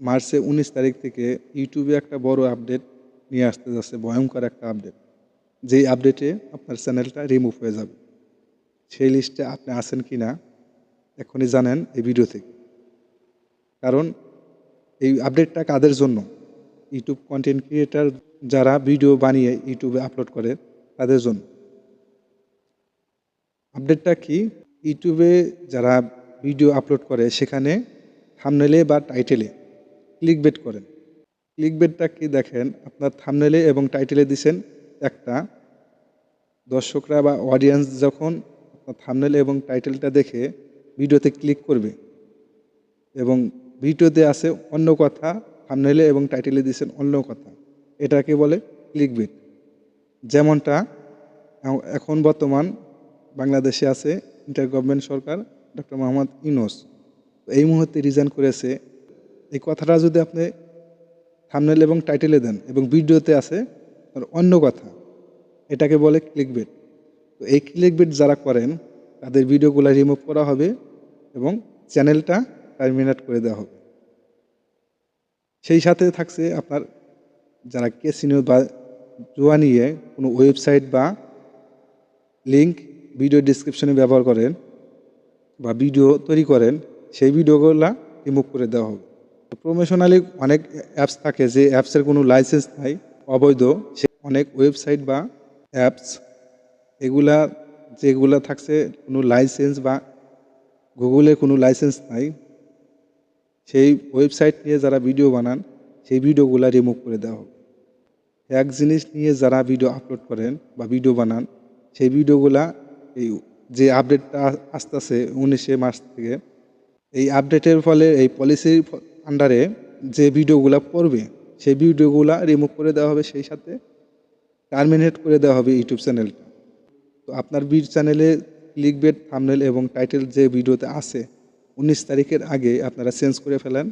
মার্চে উনিশ তারিখ থেকে ইউটিউবে একটা বড় আপডেট নিয়ে আসতে যাচ্ছে, ভয়ঙ্কর একটা আপডেট। যেই আপডেটে আপনার চ্যানেলটা রিমুভ হয়ে যাবে। সেই লিস্টে আপনি আছেন কি না, এখনই জানেন এই ভিডিও থেকে। কারণ এই আপডেটটা কাদের জন্য? ইউটিউব কন্টেন্ট ক্রিয়েটার যারা ভিডিও বানিয়ে ইউটিউবে আপলোড করে, তাদের জন্য। আপডেটটা কি? ইউটিউবে যারা ভিডিও আপলোড করে, সেখানে থামনেলে বা টাইটেলে ক্লিক বেট করেন। ক্লিক বেটটা কি দেখেন? আপনার থামনেলে এবং টাইটেলে দিছেন একটা। দর্শকরা বা অডিয়েন্স যখন আপনার থামনেলে এবং টাইটেলটা দেখে ভিডিওতে ক্লিক করবে এবং ভিডিওতে আছে অন্য কথা থামনেলে এবং টাইটেলে দিয়েছেন অন্য কথা, এটাকে বলে ক্লিক বেট যেমনটা এখন বর্তমান বাংলাদেশে আছে ইন্টার গভর্নমেন্ট সরকার ডক্টর মোহাম্মদ ইউনুস। এই মুহূর্তে রিজাইন করেছে এই কথাটা যদি আপনি থামনেল এবং টাইটেলে দেন এবং ভিডিওতে আছে অন্য কথা, এটাকে বলে ক্লিকবেট তো এই ক্লিকবেট যারা করেন, তাদের ভিডিওগুলো রিমুভ করা হবে এবং চ্যানেলটা টার্মিনেট করে দেওয়া হবে। সেই সাথে থাকছে আপনার যারা কেসিনো বা জুয়া নিয়ে কোনো ওয়েবসাইট বা লিঙ্ক ভিডিও ডিসক্রিপশনে ব্যবহার করেন বা ভিডিও তৈরি করেন, সেই ভিডিওগুলো রিমুভ করে দেওয়া হবে। প্রমোশনালি অনেক অ্যাপস থাকে যে অ্যাপসের কোনো লাইসেন্স নাই, অবৈধ। সে অনেক ওয়েবসাইট বা অ্যাপস এগুলা যেগুলা থাকছে কোনো লাইসেন্স বা গুগলে কোনো লাইসেন্স নাই। সেই ওয়েবসাইট নিয়ে যারা ভিডিও বানান, সেই ভিডিওগুলা রিমুভ করে দেওয়া হবে। এক জিনিস নিয়ে যারা ভিডিও আপলোড করেন বা ভিডিও বানান, সেই ভিডিওগুলা এই যে আপডেটটা আসতেছে উনিশে মার্চ থেকে, এই আপডেটের ফলে এই পলিসির আন্ডারে যে ভিডিওগুলো পড়বে, সেই ভিডিওগুলো রিমুভ করে দেওয়া হবে, সেই সাথে টার্মিনেট করে দেওয়া হবে ইউটিউব চ্যানেলটা। তো আপনার বিড চ্যানেলে ক্লিকবেট থামনেল এবং টাইটেল যে ভিডিওতে আছে, উনিশ তারিখের আগে আপনারা চেঞ্জ করে ফেলেন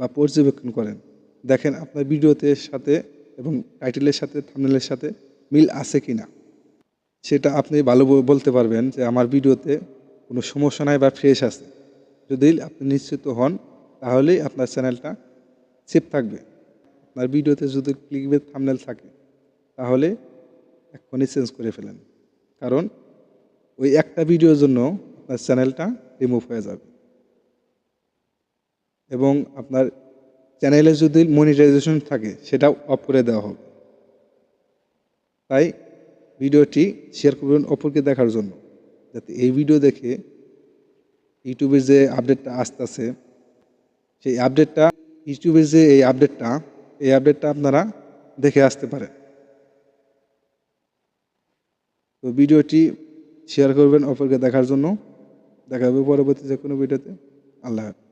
বা পর্যবেক্ষণ করেন। দেখেন আপনার ভিডিওতে সাথে এবং টাইটেলের সাথে থামনেলের সাথে মিল আছে কি না সেটা আপনি ভালো বলতে পারবেন যে আমার ভিডিওতে কোনো সমস্যা নাই বা ফ্রেশ আছে। যদি আপনি নিশ্চিত হন তাহলেই আপনার চ্যানেলটা সেফ থাকবে। আপনার ভিডিওতে যদি ক্লিকবেট থামনেল থাকে, তাহলে এক্ষুনি চেঞ্জ করে ফেলেন। কারণ ওই একটা ভিডিওর জন্য আপনার চ্যানেলটা রিমুভ হয়ে যাবে। এবং আপনার চ্যানেলে যদি মনিটাইজেশন থাকে, সেটাও অফ করে দেওয়া হবে। তাই ভিডিওটি শেয়ার করবেন অপরকে দেখার জন্য। যাতে এই ভিডিও দেখে ইউটিউবের যে আপডেটটা আসতেছে সেই আপডেটটা ইউটিউবের যে এই আপডেটটা এই আপডেটটা আপনারা দেখে আসতে পারেন। তো ভিডিওটি শেয়ার করবেন অপরকে দেখার জন্য। দেখা হবে পরবর্তী যে কোনো ভিডিওতে। আল্লাহ হাফেজ।